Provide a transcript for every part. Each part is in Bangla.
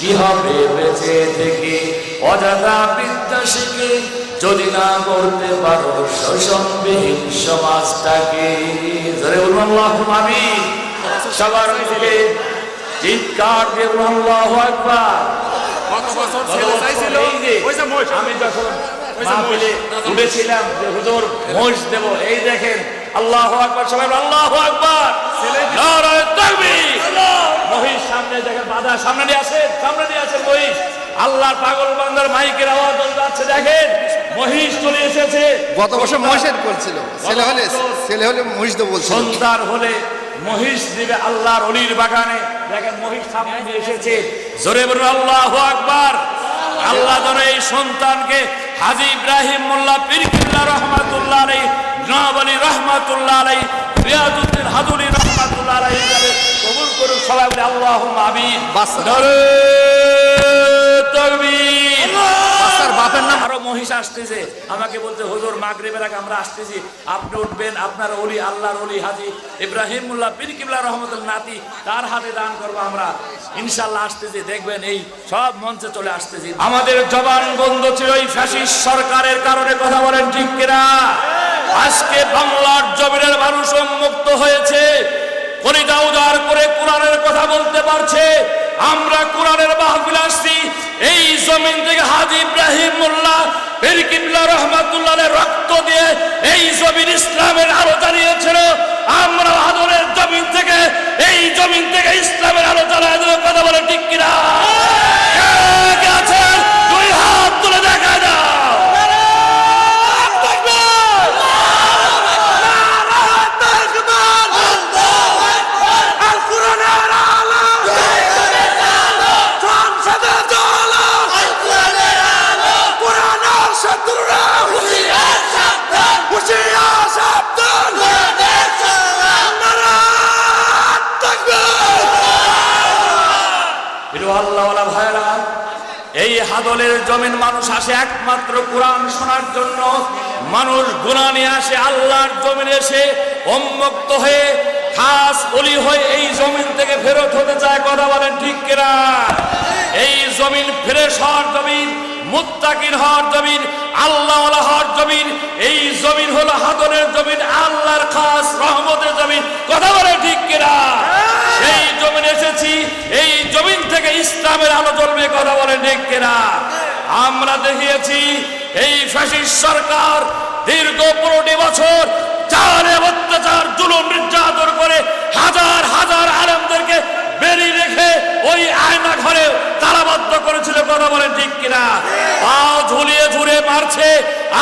কি হবে বেঁচে থেকে? অযথা বিদ্যা শিখে যদি না করতে পারো শোষণবিহীন সমাজটাকে। ধরে আল্লাহুম্মা আমিন। সবার মিলে চিৎকার দিয়ে যে মহিষ আমি যখন। উঠেছিলাম যে হুজুর মহিষ দেব। এই দেখেন আল্লাহু আকবার সবাই আল্লাহু আকবার। মহিষ সামনে দেখেন বাধা সামনে নিয়ে আসেন সামনে নিয়ে আসেন মহিষ। আল্লাহর পাগল বান্দার মাইকের আওয়াজ যাচ্ছে দেখেন। মহিষ চলে এসেছে। গত বছর মহিষের বলছিল ছেলে। হলে ছেলে হলে মহিষ বলছিল। সন্তান হলে মহিষ দিবে আল্লাহর অলির বাগানে। দেখেন মহিষ সামনে এসেছে। জোরে বলুন আল্লাহ আকবার। আল্লাহ যেন এই সন্তানকে হাজি ইব্রাহিম মোল্লা রহমাতুল্লাহ নওয়াব আলী রহমাতুল্লাহ আলাই রিয়াজউদ্দিন হাদুরি রহমাতুল্লাহ আলাই কবুল করুন সবাই বলে আল্লাহ আমিন। বাস- নারে তাকবীর। বাচ্চার বাপের নাম। আরও মহিষ আসতেছে। আমাকে বলতে হুজুর মাগরিবের আগে আমরা আসতেছি। আপনি উঠবেন আপনার অলি আল্লাহর অলি হাজি ইব্রাহিম মুল্লাহ পীর কিবলা রহমতুল নাতি তার হাতে দান করব আমরা। ইনশাল্লাহ আসতেছি। দেখবেন এই সব মঞ্চে চলে আসতেছি। আমাদের জবান বন্ধ ছিল এই ফ্যাসিস্ট সরকারের কারণে কথা বলেন ঠিক কিনা? আজকে বাংলার জমিনের মানুষ উন্মুক্ত হয়েছে। কলিজা উদার করে কোরআনের কথা বলতে পারছে। আমরা কোরআনের মাহফিল আসছি। এই জমিন থেকে হাজি ইব্রাহিম মোল্লা বেরকিবলা রহমাতুল্লাহ রক্ত দিয়ে এই জমিন ইসলামের আলো জ্বালিয়েছিল আমরা আদরের জমিন থেকে, এই জমিন থেকে ইসলামের আলো জ্বালায় কথা বলে ঠিক কিনা কে আছেন? দুই হাত তুলে দেখা দাও প্রিয় আল্লাহওয়ালা ভাইরা এই হাদলের জমিন মানুষ আসে একমাত্র কোরআন শোনার জন্য। মানুষ গুণা নিয়ে আসে আল্লাহর জমিন এসে উন্মুক্ত হয়ে খাস অলি হয়ে এই জমিন থেকে ফেরত হতে চায়, কথা বলেন ঠিক কিনা? এই জমিন ফ্রেশ হওয়ার জমিন মুত্তাকির হওয়ার জমিন আল্লাহ হওয়ার জমিন, এই জমিন হলো হাদলের জমিন আমরা দেখিয়েছি, এই ফ্যাসিস্ট সরকার দীর্ঘ পনেরোটি বছর চারে অত্যাচার, জুলুম, নির্যাতন করে হাজার হাজার আলেমদেরকে বেরিয়ে রেখে ওই আয়না ঘরে তালাবদ্ধ করেছিল, কথা বলেন ঠিক কিনা? পাও ঝুলিয়ে ঝুলে মারছে,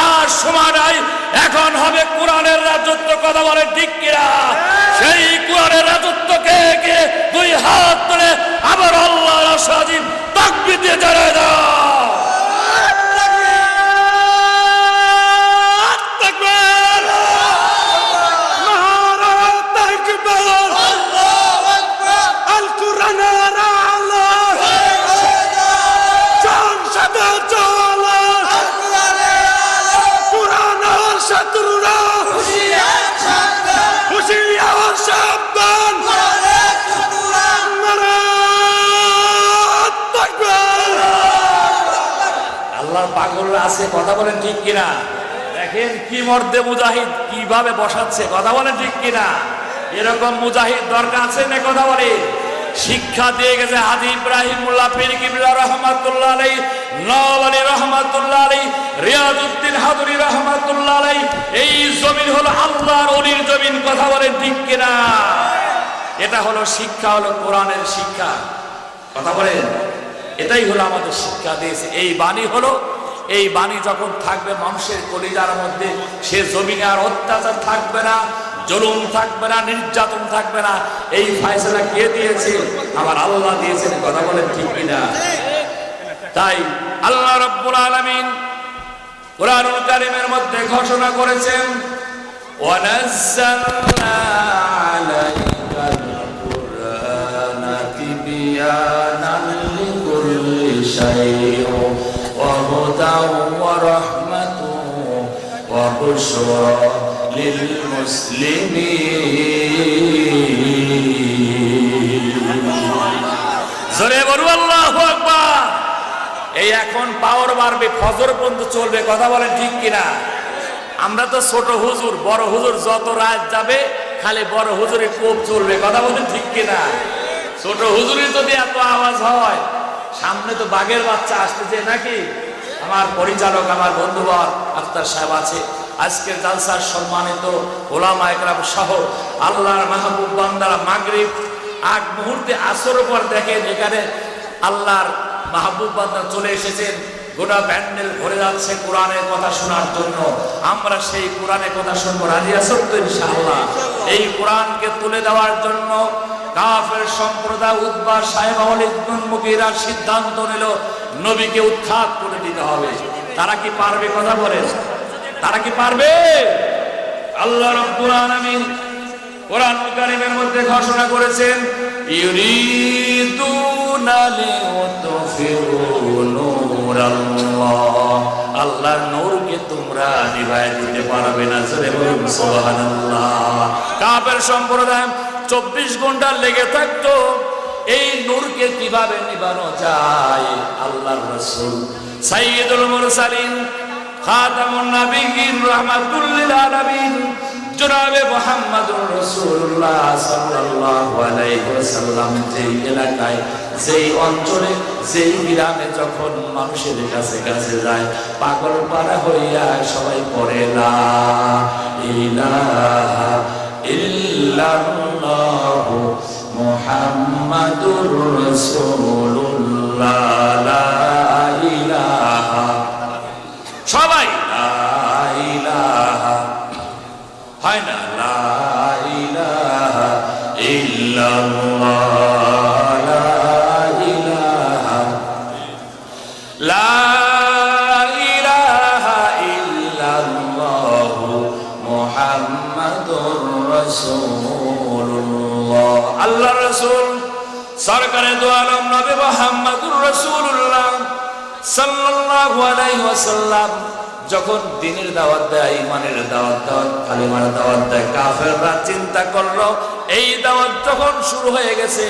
আর সময় নাই, এখন হবে কোরআনের রাজত্ব, কথা বলেন ঠিক কিনা? সেই কোরআনের রাজত্ব কে দুই হাত তুলে আবার আল্লাহ সাজিব তাকবীর দিয়ে জানায় দাও। আছে, কথা বলেন ঠিক কিনা? দেখেন কি মর্দে মুজাহিদ, কীভাবে বসাচ্ছে, কথা বলেন ঠিক কিনা? এরকম মুজাহিদ দরকার আছে না কথা বলে? শিক্ষা দিয়ে গেছে হাজি ইব্রাহিম মোল্লা পীর কিবলা রহমাতুল্লাহ আলাই নওয়াব আলী রহমাতুল্লাহ আলাই রিয়াজউদ্দিন হাদুরি রহমাতুল্লাহ আলাই এই জমিন হলো আল্লাহর অলির জমিন, কথা বলেন ঠিক কিনা? এটা হলো শিক্ষা, হলো কোরআনের শিক্ষা, কথা বলেন? এটাই হলো আমাদের শিক্ষা দিয়েছে। এই বাণী হলো এই বাণী যখন থাকবে মানুষের কলিজার মধ্যে, সে জমিনে আর অত্যাচার থাকবে না, জুলুম থাকবে না, নির্যাতন থাকবে না। এই ফায়সালা কে দিয়েছে? আমার আল্লাহ দিয়েছেন, কথা বলেন ঠিক কিনা? তাই আল্লাহ রব্বুল আলামিন কোরআনুল কারীমের মধ্যে ঘোষণা করেছেন, ওয়ানাজ্জালনা আলাইকাল কুরআনা তিবয়ানান লিকুল্লি শাইইন। ওয়া বুশরা লিল মুসলিমিন জোরে বলু আল্লাহু এই এখন পাওয়ার বাড়বে, ফজর পর্যন্ত চলবে, কথা বলেন ঠিক কিনা? আমরা তো ছোট হুজুর, বড় হুজুর, যত রাত যাবে, খালি বড় হুজুরের কোপ চলবে, কথা বলেন ঠিক কিনা? ছোট হুজুরের যদি এত আওয়াজ হয়, সামনে তো বাঘের বাচ্চা আসতেছে নাকি? আমার পরিচালক, আমার বন্ধুবর আক্তার সাহেব আছে। আজকের জালসার সম্মানিত ওলামা একরাম সহ আল্লাহর মাহবুব বান্দারা মাগরিব আগ মুহূর্তে আসর পর দেখেন এখানে আল্লাহর মাহবুব বান্দা চলে এসেছেন। গোটা প্যান্ডেল ভরে যাচ্ছে কোরআনের কথা শোনার জন্য। আমরা সেই কোরআনের কথা শুনব, রাজি আসর তো ইনশাআল্লাহ? এই কোরআনকে তুলে দেওয়ার জন্য কাফের সম্প্রদায় উদ্বা সাহেব মুখীরা সিদ্ধান্ত নিল, নবীকে উৎখাত করে দিতে হবে। তারা কি পারবে কথা বলেন? তারা কি পারবে? আল্লাহ রব্বুল আলামিন কোরআন কারিমের মধ্যে ঘোষণা করেছেন, ইউরিদুনা নূরাল্লাহ। আল্লাহর নূরকে তোমরা নিভায় দিতে পারবে না, জোরে বলুন, সুবহানাল্লাহ। কাফের সম্প্রদায় চব্বিশ ঘণ্টা লেগে থাকতো। এই নূরকে কীভাবে নিবানো যায়? আল্লাহর রাসূল। সাইয়্যিদুল মুরসালিন, খাতামুন নাবিয়্যিন, রাহমাতুল লিল আলামিন। জনাবে মুহাম্মদুর রাসূলুল্লাহ সাল্লাল্লাহু আলাইহি ওয়াসাল্লাম, যেই এলাকায়, যেই অঞ্চলে, যেই গ্রামে যখন মানুষের কাছে কাছে যায়, পাগল পাড়া হইয়া সবাই পড়ে, লা ইলাহা ইল্লাল্লাহু মুহাম্মাদুর ইলাহা সবাই। হয় না? সরকারে দো আলম মুহাম্মাদুর সাল্লাল্লাহু আলাইহি ওয়াসাল্লাম যখন দিনের দাওয়াত দেয় ইমানের দাওয়াত দাওয়াত কালিমার দাওয়াত দেয়, কাফেররা চিন্তা করল, এই দাওয়াত যখন শুরু হয়ে গেছে,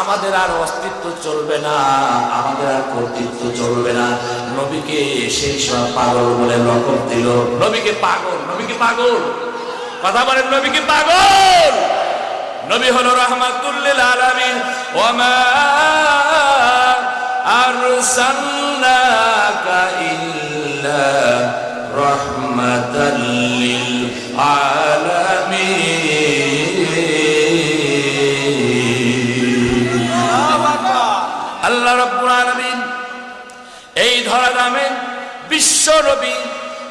আমাদের আর অস্তিত্ব চলবে না, আমাদের আর কর্তৃত্ব চলবে না। নবীকে সেই সব পাগল বলে লকব দিল। নবীকে পাগল নবীকে পাগল। কথা বলেন, নবীকে পাগল। নবী হলো রহমাতুল্লিল আলামিন ওমা আরসালনাকা ইল্লা রাহমাতাল লিল আলামিন। আল্লাহ রাব্বুল আলামিন এই ধরা নামে বিশ্ব নবী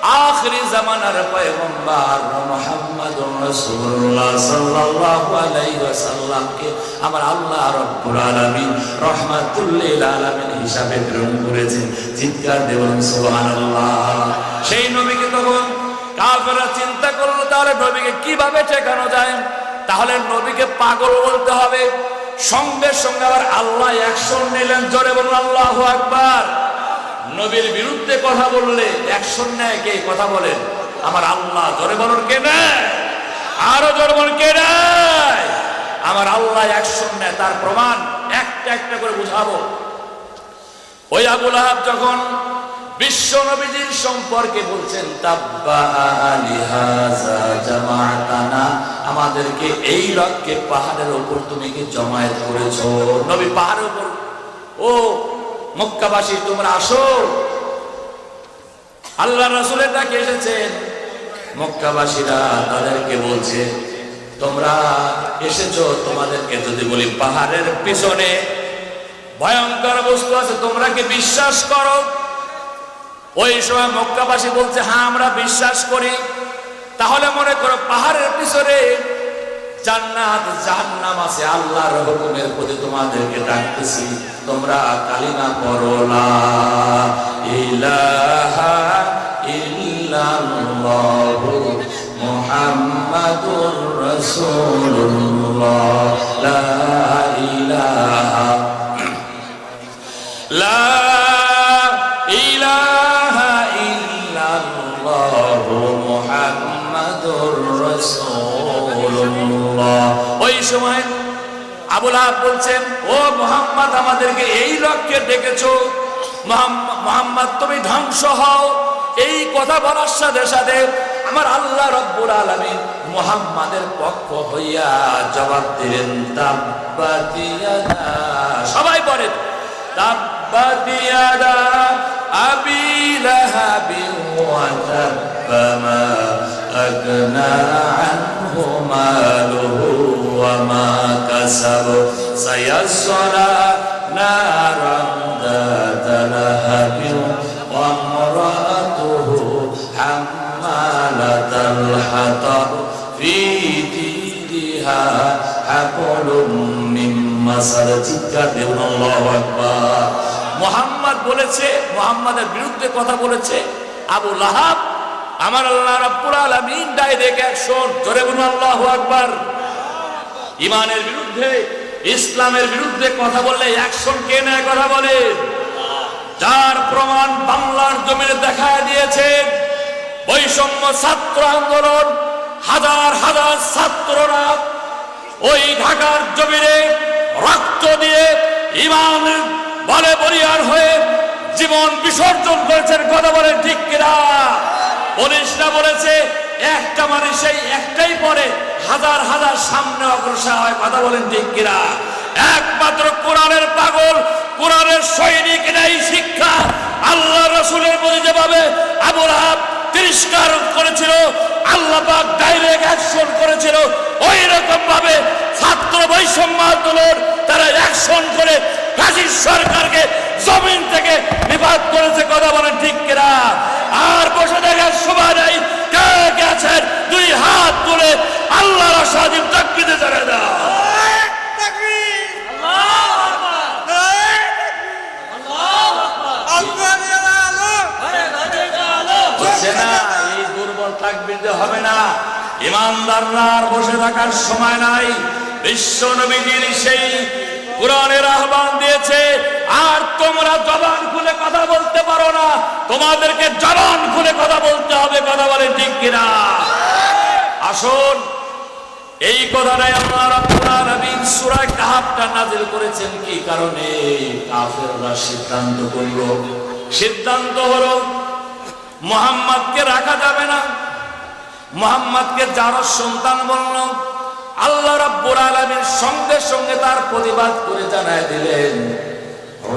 আখরি জামানার পয়গম্বর মুহাম্মদুর রাসূলুল্লাহ সাল্লাল্লাহু আলাইহি ওয়াসাল্লামকে আমার আল্লাহ রাব্বুল আলামিন রহমাতুল লিল আলামিন হিসাবে প্রেরণ করেছেন। চিৎকার দেবেন, সুবহানাল্লাহ। সেই নবীকে তখন কাফেররা চিন্তা করল, তাহলে নবীকে কীভাবে ঠেকানো যায়? তাহলে নবীকে পাগল বলতে হবে। সঙ্গে সঙ্গে আবার আল্লাহ অ্যাকশন নিলেন, জোরে বলুন, আল্লাহু আকবার। নবীর বিরুদ্ধে কথা বললে অ্যাকশন নেয় কে কথা বলেন? আমার আল্লাহ জোরে বলুন, কে নেয় আরও জোরে বলুন, কে নেয় আমার আল্লাহ অ্যাকশন নেয় তার প্রমাণ একটা একটা করে বুঝাবো। ওই আবুল আহাব যখন বিশ্ব নবীজির সম্পর্কে বলছেন আমাদেরকে এই লক্ষ্যে পাহাড়ের উপর তুমি কি জমায়েত করেছ? নবী পাহাড়ের উপর, ও মক্কাবাসী, তোমরা আসো। আল্লাহ রসুলের ডাকে এসেছেন মক্কাবাসীরা তাদেরকে বলছে, তোমরা এসেছ তোমাদেরকে যদি বলি পাহাড়ের পিছনে। ভয়ঙ্কর বস্তু আছে, তোমরা কি বিশ্বাস করো? ওই সময় মক্কাবাসী বলছে হ্যাঁ আমরা বিশ্বাস করি। তাহলে মনে করো পাহাড়ের পিছনে জান্নাত, জাহান্নাম আছে। আল্লাহর হুকুমের প্রতি তোমাদেরকে ডাকতেছি, তোমরা কালিমা পড়ো, লা ইলাহা ইল্লাল্লাহু মুহাম্মাদুর রাসূলুল্লাহ। আবুল বলছেন, ও মোহাম্মদ, আমাদেরকে এই লক্ষ্যে ডেকেছ। মোহাম্ম- মোহাম্মদ, তুমি ধ্বংস হও। এই কথা বলার সাথে সাথে আমার আল্লাহ রব্বুল আলামিন মুহাম্মাদের পক্ষ হইয়া জবাব দিলেন সবাই পড়ে তাব্বাতিয়াদা আবি লাহাবিন ওয়া তাব্বা মা আগনা আনহু মালুহু। ওয়া মা কাসাব সায়াসলা নারান ذات لهب وامرأته حمالة الحطب في جيدها حبل من مسد চিৎকার দেবেন আল্লাহু আকবার মুহাম্মদ বলেছে মুহাম্মাদের বিরুদ্ধে কথা বলেছে আবু লাহাব আমার আল্লাহ রাব্বুল আলামিন ডাইরেক্ট অ্যাকশন জোরে বলুন আল্লাহু আকবার ইমানের বিরুদ্ধে, ইসলামের বিরুদ্ধে কথা বললে অ্যাকশন কে নেয় কথা বলে? যার প্রমাণ বাংলার জমিনে দেখা দিয়েছেন বৈষম্য ছাত্র আন্দোলন, হাজার হাজার ছাত্ররা ওই ঢাকার জমিনে রক্ত দিয়ে ইমান বলে বলিয়ার হয়ে জীবন বিসর্জন করেছেন, কথা বলেন ঠিক কিনা? পুলিশরা বলেছে, একটা মানে সেই একটাই পরে হাজার হাজার সামনে কথা বলেন ঠিক কিনা? একমাত্র কোরআনের পাগল, কোরআনের সৈনিক এই শিক্ষা। আল্লাহ রসুলের প্রতি যেভাবে আবুল আহাব তিরস্কার করেছিল, আল্লাহ পাক ডাইরেক্ট অ্যাকশন করেছিল ওই রকম ভাবে ছাত্র বৈষম্য আন্দোলন তারা অ্যাকশন করে কাজীর সরকারকে জমিন থেকে বিবাদ করেছে, কথা বলেন ঠিক কিনা? আর বসে দেখার সময় নাই কে কে দুই হাত তুলে আল্লাহর স্বাধীন তাকবিতে জানায় দাও। হবে না ইমানদাররা বসে থাকার সময় নাই বিশ্ব নবীজির সেই কোরআনের আহ্বান দিয়েছে, আর তোমরা জবান খুলে কথা বলতে পারো না। তোমাদেরকে জবান খুলে কথা বলতে হবে, কথা বলে ঠিক কিনা? আসুন, এই কথাটাই আল্লাহ রাব্বুল আলামিন সূরা কাহাফটা নাযিল করেছেন কি কারণে? কাফেররা সিদ্ধান্ত করল। সিদ্ধান্ত হলো, মোহাম্মদকে রাখা যাবে না। মোহাম্মদকে যার সন্তান বলল আল্লাহ রাব্বুল আলামিন সঙ্গে সঙ্গে তার প্রতিবাদ করে জানায় দিলেন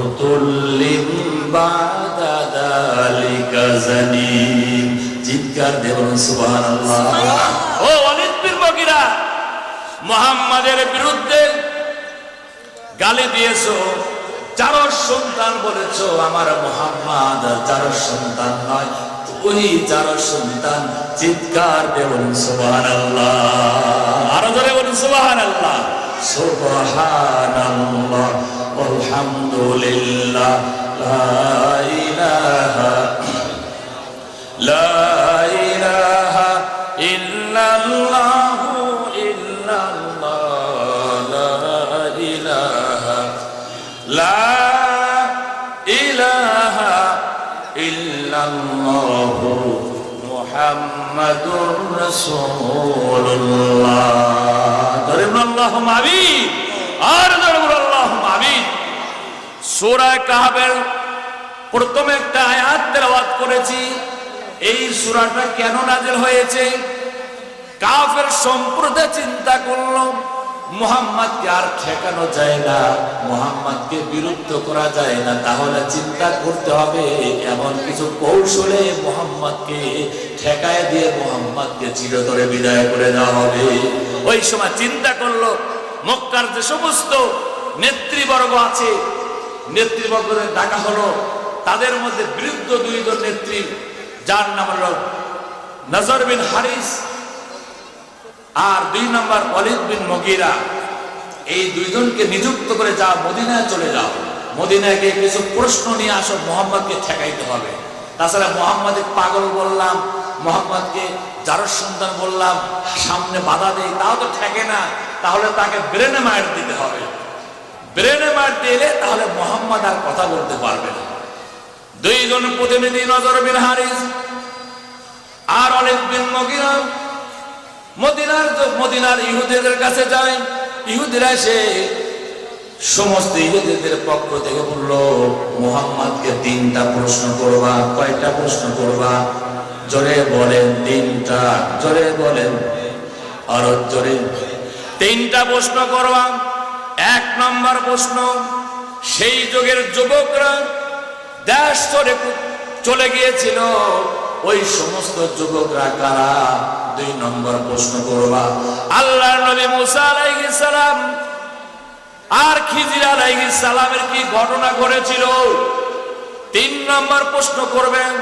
উতুল্লিম বাদা যালিকা জানিম। চিৎকার দেবেন সুবহানাল্লাহ। ও অলিদ বিন মগিরা মোহাম্মদের বিরুদ্ধে গালি দিয়েছ যার সন্তান বলেছ আমার মোহাম্মদ যার সন্তান নয়। উনি যার সন্তান, চিৎকার দেবেন সুবাহান আরও ধরে বলুন সুবাহান আল্লাহ সুবাহান আলহামদুলিল্লাহ লা ইলাহা ইল্লাল্লাহ। محمد رسول الله ضرب اللهم آمين আর ضرب اللهم آمين সূরা কাহাবের প্রথম একটা আয়াত তেলাওয়াত করেছি এই সূরাটা কেন নাজিল হয়েছে কাফের সম্প্রদায় চিন্তা করলো মোহাম্মদকে আর ঠেকানো যায় না, মোহাম্মদকে বিরুদ্ধ করা যায় না। তাহলে চিন্তা করতে হবে, এমন কিছু কৌশলে মোহাম্মদকে ঠেকায় দিয়ে মোহাম্মদকে চিরতরে বিদায় করে দেওয়া হবে। ওই সময় চিন্তা করল, মক্কার যে সমস্ত নেতৃবর্গ আছে, নেতৃবর্গদের ডাকা হলো, তাদের মধ্যে বৃদ্ধ দুইজন নেত্রী, যার নাম হল নজর বিন হারিস আর দুই নম্বর অলিদ বিন মগিরা, এই দুইজনকে নিযুক্ত করে যা মদিনায় চলে যাও। মদিনায় গিয়ে কিছু প্রশ্ন নিয়ে আসো, মোহাম্মদকে ঠেকাইতে হবে। তাছাড়া মোহাম্মদের পাগল বললাম, মোহাম্মদকে যার সন্তান বললাম, সামনে বাধা দেই, তাও তো ঠেকে না। তাহলে তাকে ব্রেনে মার দিতে হবে। ব্রেনে মার দিলে তাহলে মোহাম্মদ আর কথা বলতে পারবে না। দুইজন প্রতিনিধি নজর বিন হারিস। আর অনেক বিন মগিরা মদিনার মদিনার ইহুদিদের কাছে যায়। ইহুদিরা এসে সমস্ত ইহুদিদের পক্ষ থেকে বলল, মোহাম্মদকে তিনটা প্রশ্ন করবা, কয়টা প্রশ্ন করবা? জোরে বলেন, তিনটা। জোরে বলেন। আরও জোরে। তিনটা প্রশ্ন করবা। এক নম্বর প্রশ্ন, সেই যুগের যুবকরা দেশ চলে চলে গিয়েছিল। ওই সমস্ত যুবকরা কারা? দুই নম্বর প্রশ্ন করবা। আল্লাহ নবী মুসা আলাইহিস সালাম আর খিজির আলাইহিস সালামের কি ঘটনা ঘটেছিল? তিন নম্বর প্রশ্ন করবেন।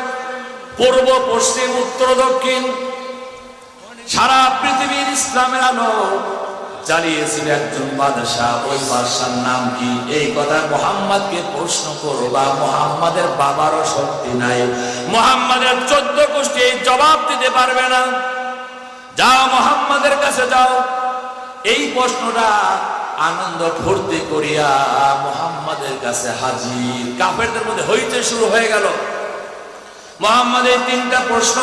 পূর্ব, পশ্চিম, উত্তর, দক্ষিণ। সারা পৃথিবীর ইসলামের আলো জ্বালিয়েছিল একজন বাদশাহ ওই বাদশার নাম কি? এই কথা মোহাম্মদকে প্রশ্ন করবা মোহাম্মদের বাবারও শক্তি নাই। মোহাম্মদের চোদ্দ গোষ্ঠী জবাব দিতে পারবে না। যাও মোহাম্মদের কাছে যাও। এই প্রশ্নটা আনন্দ ফুর্তি করিয়া মোহাম্মদের কাছে হাজির। কাফেরদের মধ্যে হইতে শুরু হয়ে গেল। মোহাম্মদের তিনটা প্রশ্ন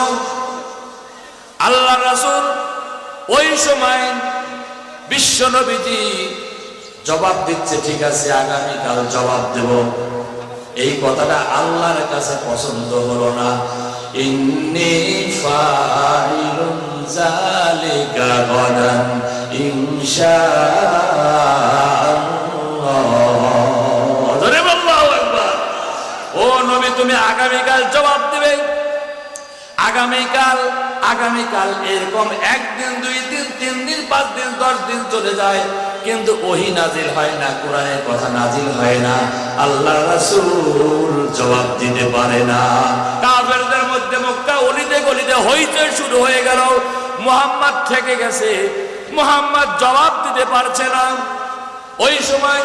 আল্লাহ রাসূল ওই সময় বিশ্ব নবীজি জবাব দিচ্ছে, ঠিক আছে, আগামীকাল জবাব দেব। এই কথাটা আল্লাহর কাছে পছন্দ হলো না। ইন্নি ফাইলুন জালিকা ইনশাআল্লাহ ও নবী, তুমি আগামীকাল জবাব দেবে। আগামীকাল আগামীকাল এরকম একদিন, দুই দিন, তিন দিন, পাঁচ দিন, দশ দিন চলে যায়। কিন্তু ওহি নাজিল হয় না, কোরআনের কথা নাজিল হয় না। আল্লাহ রাসূল জবাব দিতে পারে না। কাফেরদের মধ্যে মক্কা অলিতে গলিতে হইচই শুরু হয়ে গেল। মুহাম্মদ থেকে গেছে। মুহাম্মদ জবাব দিতে পারছে না। ওই সময়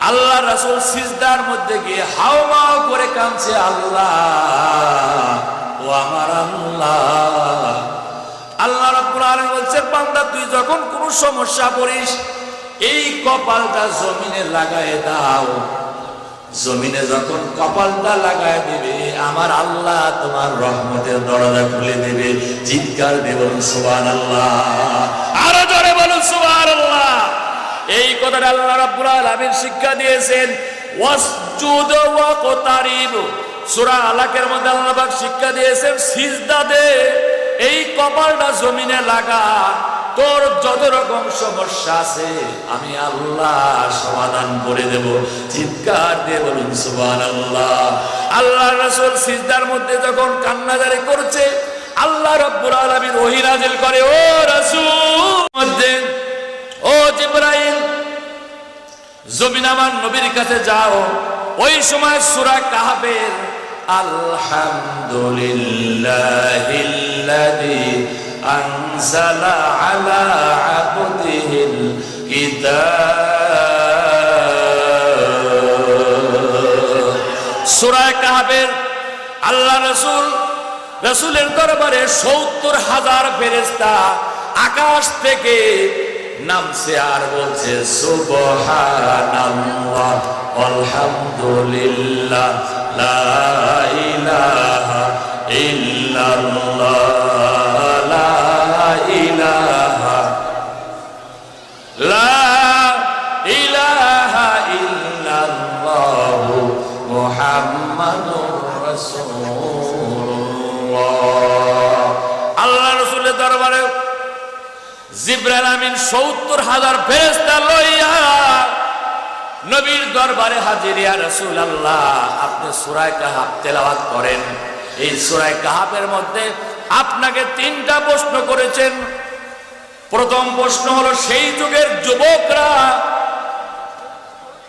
আল্লাহ রাসূল সিজদার মধ্যে গিয়ে হাওমাও করে কাঁদছে, আল্লাহ। ও আমার আল্লাহ। আল্লাহ বলছে, বান্দা, তুই যখন কোনো সমস্যা পড়িস, এই কপালটা জমিনে লাগায় দাও। জমিনে যখন কপালটা লাগায় দিবে, আমার আল্লাহ তোমার রহমতের দরজা খুলে দেবে। চিৎকার দেবেন সুবহান আল্লাহ আরও জোরে বলুন সুবহান আল্লাহ এই কথাটা আল্লাহ রাব্বুল আলামিন শিক্ষা দিয়েছেন, ওয়াসজুদ ওয়াকতারিব। সূরা আলাকের মধ্যে আল্লাহ শিক্ষা দিয়েছেন, সিজদা দে, এই কপালটা জমিনে লাগা, তোর যত রকম সমস্যা আছে, আমি আল্লাহ সমাধান করে দেব। চিৎকার দিয়ে বলুন, সুবহানাল্লাহ। আল্লাহ রাসূল সিজদার মধ্যে যখন কান্নাদারি করছে, আল্লাহ রাব্বুল আলামিন ওহী করে, ও রাসূল! মধ্যে, ও জিব্রাইল, জমিন আমার নবীর কাছে যাও। ওই সময় সূরা কাহাবের আলহামদুলিল্লাহিল্লাযী আনজালা আলা আবদিহিল কিতাব। কাহাবের আল্লাহ রাসূল রাসূলের দরবারে সত্তর হাজার ফেরেশতা আকাশ থেকে নামছে আর বলছে, সুবহানাল্লাহ, আলহামদুলিল্লাহ। জিব্রাইল আমিন সত্তর হাজার ফেরেস্তা লইয়া নবীর দরবারে হাজির, ইয়া রাসূলুল্লাহ, আপনি সূরা কাহাব তেলাওয়াত করেন। এই সূরা কাহাবের মধ্যে আপনাকে তিনটা প্রশ্ন করেছেন। প্রথম প্রশ্ন হলো, সেই যুগের যুবকরা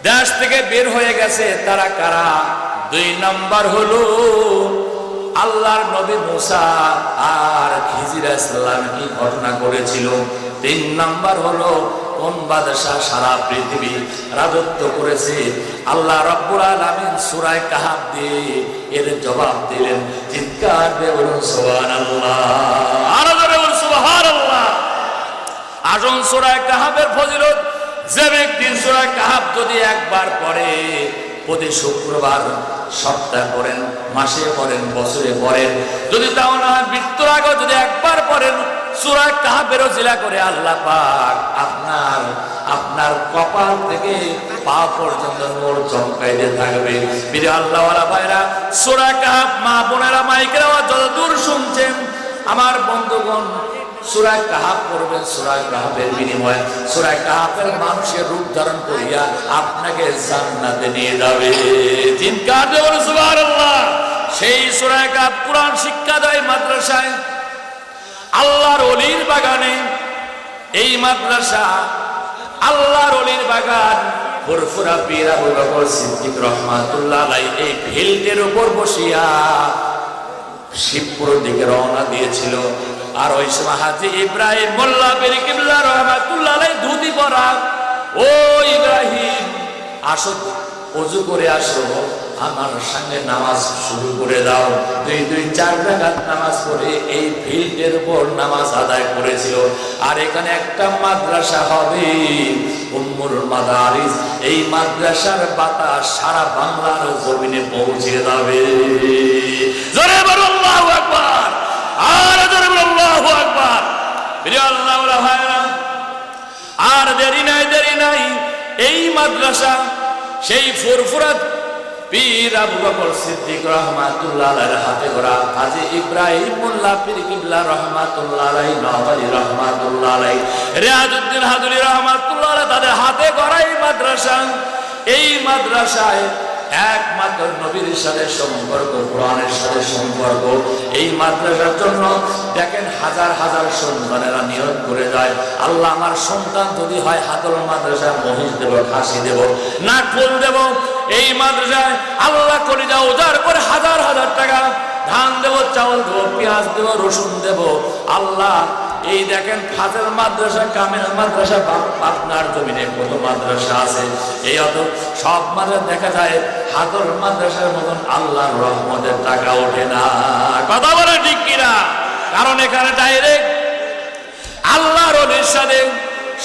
দেশ থেকে বের হয়ে গেছে, তারা কারা? দুই নাম্বার হলো, আল্লাহর নবী মুসা আর খিজির ইসলাম কি ঘটনা করেছিল? তিন নাম্বার হলো কোন বাদশাহ সারা পৃথিবী রাজত্ব করেছে? আল্লাহ রব্বুল আলামিন সূরায়ে কাহাব দিয়ে এর জবাব দিলেন, চিৎকার দিয়ে বলুন, সুবহানাল্লাহ। আরও জোরে বলুন, সুবহানাল্লাহ। আসন, সূরায়ে কাহাবের ফজিলত। যে ব্যক্তি সূরায়ে কাহাব যদি একবার পড়ে, প্রতি শুক্রবার সপ্তাহ করেন মাসে পড়েন, বছরে পড়েন, যদি তাও না মৃত্যুর আগে যদি একবার পড়েন সূরা করে আল্লাহ পাক আপনার আপনার কপাল থেকে পা পর্যন্ত চমকাইতে থাকবে। ভাইরা সূরা মা বোনেরা মাইকেরা যত দূর শুনছেন, আমার বন্ধুগণ সূরা কাহাফ পড়বেন সূরা কাহাফের বিনিময়ে। সূরা কাহাফের মানুষের রূপ ধারণ করিয়া আপনাকে জান্নাতে নিয়ে যাবে। সুবহানাল্লাহ। সেই সূরা কাহাফ কোরআন শিক্ষা দেয় মাদ্রাসায় আল্লাহর অলির বাগানে, এই মাদ্রাসা আল্লাহর অলির বাগান। ফুরফুরা পীর আবু বকর সিদ্দিক রহমাতুল্লাহ এই ফিল্ডের উপর বসিয়া শিবপুর দিকে রওনা দিয়েছিল। আর ওই সময় হাজি ইব্রাহিম মোল্লা পীর কিবলা রহমাতুল্লাহ ধুতি পরা ও ইব্রাহিম, আসো, অজু করে আসো। আমার সঙ্গে নামাজ শুরু করে দাও। দুই দুই, চার রাকাত নামাজ পড়ে এই ফিল্ডের উপর নামাজ আদায় করেছিল। আর এখানে একটা মাদ্রাসা হবে এই মাদ্রাসার বাতাস সারা বাংলার জমিনে পৌঁছে যাবে। আর আর দেরি নাই দেরি নাই। এই মাদ্রাসা, সেই ফুরফুরাত পীর আবু বকর সিদ্দিক রহমাতুল্লাহ আলাইহির হাতে গড়া হাজী ইব্রাহিম মোল্লা পীর কিবলা রহমাতুল্লাহ আলাইহি নওয়ারি রহমাতুল্লাহ আলাইহি রিয়াজউদ্দিন হাদুলি রহমাতুল্লাহ আলাইহি তাদের হাতে গড়া এই মাদ্রাসা। এই মাদ্রাসায় একমাত্র নবীর সাথে সম্পর্ক, কোরআনের সাথে সম্পর্ক। এই মাদ্রাসার জন্য দেখেন হাজার হাজার সন্তানেরা নিয়োগ করে যায়। আল্লাহ আমার সন্তান যদি হয়, হাতল মাদ্রাসা মহিষ দেব, খাসি দেব না ফুল দেব। এই মাদ্রাসায় আল্লাহ করে যাও উজার করে হাজার হাজার টাকা ধান দেব, চাউল দেব, পেঁয়াজ দেব, রসুন দেব। আল্লাহ, এই দেখেন ফাজল মাদ্রাসা, কামেল মাদ্রাসা আপনার জমিনে কত মাদ্রাসা আছে। এই অত সব মাদ্রাসা দেখা যায় হাতর মাদ্রাসার মতন আল্লাহর রহমতের টাকা ওঠে না। কথা বলে ঠিক কিনা? কারণ এখানে ডাইরেক্ট আল্লাহর সাথে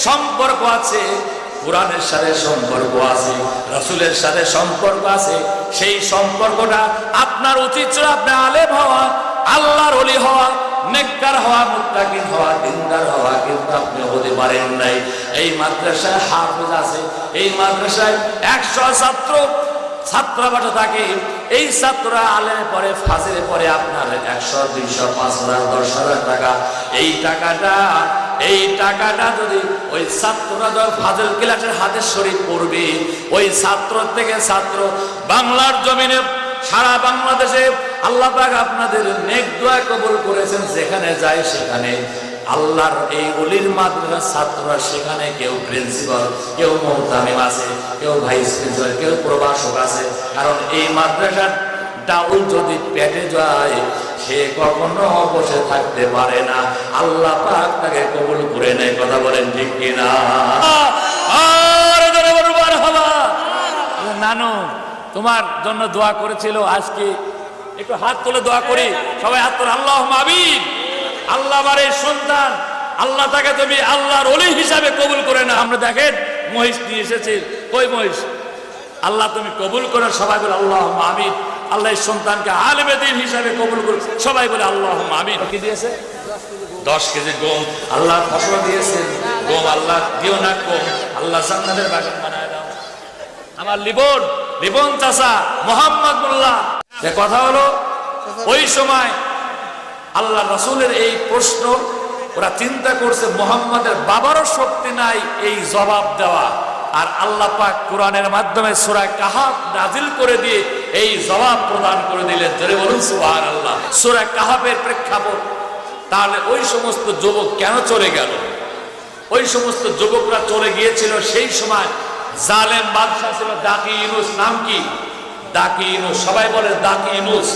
সম্পর্ক আছে, কোরআনের সাথে সম্পর্ক আছে, রসুলের সাথে সম্পর্ক আছে। সেই সম্পর্কটা আপনার উচিত ছিল আপনার আলেম হওয়া, আল্লাহর অলি হওয়া, নেককার হওয়া, মুত্তাকিন হওয়া, দিনদার হওয়া, কিন্তু আপনি হতে পারেন নাই। এই মাদ্রাসায় হাফেজ আছে, এই মাদ্রাসায় একশো ছাত্র ছাত্রাবাসা থাকে। এই ছাত্ররা আলেমে পরে পরে আপনার একশো, দুইশো, পাঁচ হাজার, দশ হাজার টাকা। এই টাকাটা এই টাকাটা যদি ওই ছাত্ররা যখন ফাজল ক্লাসের হাতে শরীর পড়বে, ওই ছাত্র থেকে ছাত্র বাংলার জমিনে, সারা বাংলাদেশে আল্লাহ পাক আপনাদের নেক দোয়া কবুল করেছেন, যেখানে যায় সেখানে আল্লাহর এই অলির মাদ্রাসার ছাত্ররা সেখানে কেউ প্রিন্সিপাল কেউ মোহতামিম আছে, কেউ ভাইস প্রিন্সিপাল কেউ প্রভাষক আছে। কারণ এই মাদ্রাসার ডাউল যদি পেটে যায়, সে কখনো বসে থাকতে পারে না। আল্লাহ পাক তাকে কবুল করে নেয়, কথা বলেন ঠিক কিনা? নানু, তোমার জন্য দোয়া করেছিল, আজকে একটু হাত তুলে দোয়া করি। সবাই হাত তোলে আল্লাহ মাবিন আল্লাহ বারে সন্তান। আল্লাহ তাকে তুমি আল্লাহর অলি হিসাবে কবুল করে না আমরা দেখেন মহিষ নিয়ে এসেছি। কই মহিষ? আল্লাহ তুমি কবুল করো সবাই বলে আল্লাহ আমিন। আল্লাহ সন্তানকে আলমে দিন হিসাবে কবুল করো সবাই বলে আল্লাহ আমিন। কি দিয়েছে দশ কেজি গম। আল্লাহ ফসল দিয়েছেন। গম আল্লাহ দিও না কম আল্লাহ জান্নাতের বাগান বানায় দাও। আমার লিবন লিবন চাষা মোহাম্মদ মোল্লা। কথা হলো ওই সময় আল্লাহ রসুলের এই প্রশ্ন, ওরা চিন্তা করছে মোহাম্মদের বাবারও শক্তি নাই এই জবাব দেওয়া। আর আল্লাহ পাক কোরআনের মাধ্যমে সূরা কাহাব নাজিল করে দিয়ে এই জবাব প্রদান করে দিলেন। জোরে বলুন সুবহান আল্লাহ সূরা কাহাবের প্রেক্ষাপট। তাহলে ওই সমস্ত যুবক কেন চলে গেল? ওই সমস্ত যুবকরা চলে গিয়েছিল সেই সময় জালেম বাদশাহ ছিল দাকি ইনুস নাম কি? দাকি ইনুস সবাই বলে দাকি ইনুস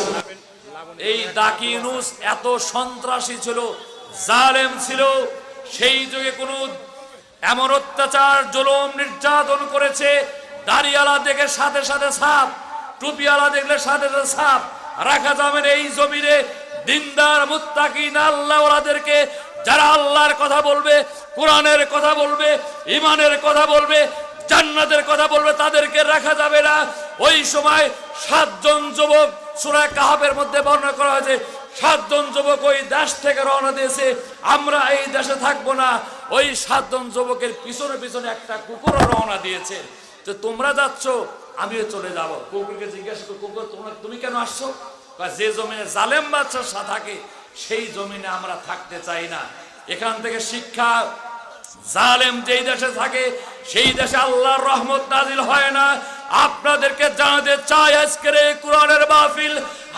এই দাকি ইনুস এত সন্ত্রাসী ছিল, জালেম ছিল, সেই যুগে কোন এমন অত্যাচার, জুলুম, নির্যাতন করেছে দাড়িওয়ালা দেখে সাথে সাথে সাপ, টুপিওয়ালা দেখলে সাথে সাথে সাপ, রাখা যাবে এই জমিনে, দিনদার মুত্তাকিন আল্লাহ ওরাদেরকে যারা আল্লাহর কথা বলবে, কোরআনের কথা বলবে ইমানের কথা বলবে, জান্নাতের কথা বলবে, তাদেরকে রাখা যাবে না। ওই সময় সাতজন যুবক সূরা কাহাবের মধ্যে বর্ণনা করা হয়েছে সাতজন যুবক ওই দেশ থেকে রওনা দিয়েছে আমরা এই দেশে থাকব না। ওই সাতজন যুবকের পিছনে পিছনে একটা কুকুরও রওনা দিয়েছে। যে তোমরা যাচ্ছ আমিও চলে যাব। কুকুরকে জিজ্ঞাসা করো কুকুর তোমরা তুমি কেন আসছো? কয়, যে জমিনে জালেম বাচ্চা থাকে সেই জমিনে আমরা থাকতে চাই না। এখান থেকে শিক্ষা জালেম যেই দেশে থাকে সেই দেশে আল্লাহর রহমত নাজিল হয় না। আপনাদেরকে জানাতে চাই আজকের এই কোরআনের মাহফিল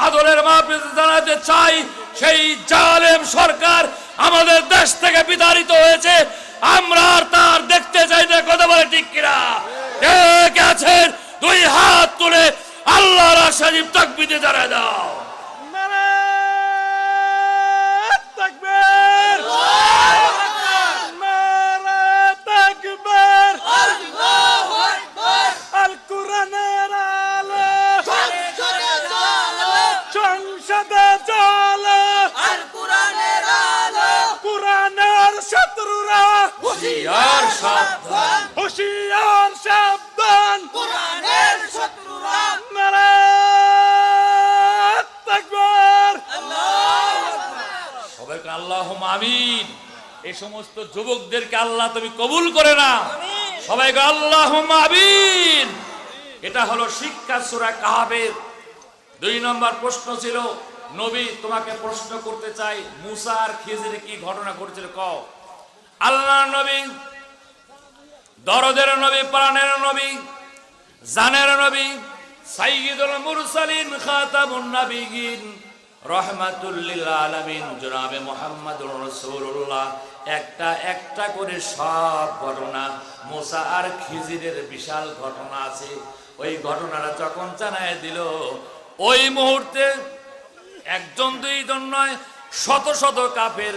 আদরের মাহফিল জানাতে চাই। সেই জালেম সরকার আমাদের দেশ থেকে বিতাড়িত হয়েছে। আমরা আর তার দেখতে চাই না, কথা বলে ঠিক কিনা? কে আছেন? দুই হাত তুলে আল্লাহর আশাজীব তাকবিতে জানায় দাও। হুশিয়ার সাবধান। হুশিয়ার সাবধান। নারে তাকবীর। সবাইকে আল্লাহ আমিন। এই সমস্ত যুবকদেরকে আল্লাহ তুমি কবুল করে না সবাইকে আল্লাহ আমিন। এটা হলো শিক্ষা সূরা কাহাবের দুই নম্বর প্রশ্ন ছিল নবী তোমাকে প্রশ্ন করতে চাই মুসার আর খিজির কি ঘটনা ঘটেছিল? কও। আল্লাহ নবী, দরদের নবী, প্রাণের নবী, জানের নবী, সাইয়্যিদুল মুরসালিন খাতামুন নবিয়িন রহমাতুল্লিল আলামিন। জনাবে মুহাম্মদুর রাসূলুল্লাহ, একটা একটা করে সব ঘটনা, মুসা আর খিজিরের বিশাল ঘটনা আছে। ওই ঘটনাটা যখন জানায় দিল, ওই মুহূর্তে একজন দুইজন নয়, শত শত কাপের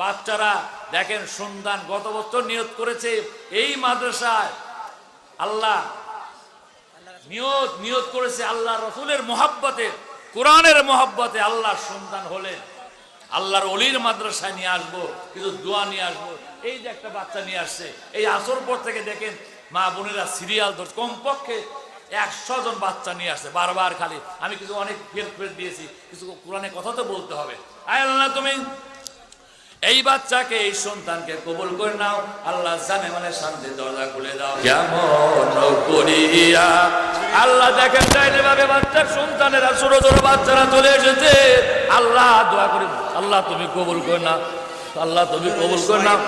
বাচ্চারা দেখেন সন্তান গত বছর নিয়ত করেছে, এই মাদ্রাসায় আল্লাহ নিয়ত নিয়ত করেছে আল্লাহ রসুলের মোহাব্বতে, কোরআনের মোহাব্বতে আল্লাহর সন্তান হলেন। আল্লাহর অলির মাদ্রাসায় নিয়ে আসব, কিছু দোয়া নিয়ে আসব। এই যে একটা বাচ্চা নিয়ে আসছে, এই আসর পর থেকে দেখেন মা বোনেরা সিরিয়াল ধর কমপক্ষে একশো জন বাচ্চা নিয়ে আসছে, বারবার খালি। আমি কিছু অনেক ফের ফের দিয়েছি, কিছু কোরআনে কথা তো বলতে হবে। আয় আল্লাহ, তুমি এই বাচ্চাকে, এই সন্তানকে কবুল করে নাও। আল্লাহ জানে মানে শান্তি দরজা খুলে দাও। কেমন করিয়া। আল্লাহ দেখেন চাইলে ভাবে বাচ্চার সন্তানেরা, ছোট ছোট বাচ্চারা চলে এসেছে। আল্লাহ দোয়া করি, আল্লাহ তুমি কবুল করে নাও। আল্লাহ তুমি কবুল করে নাও।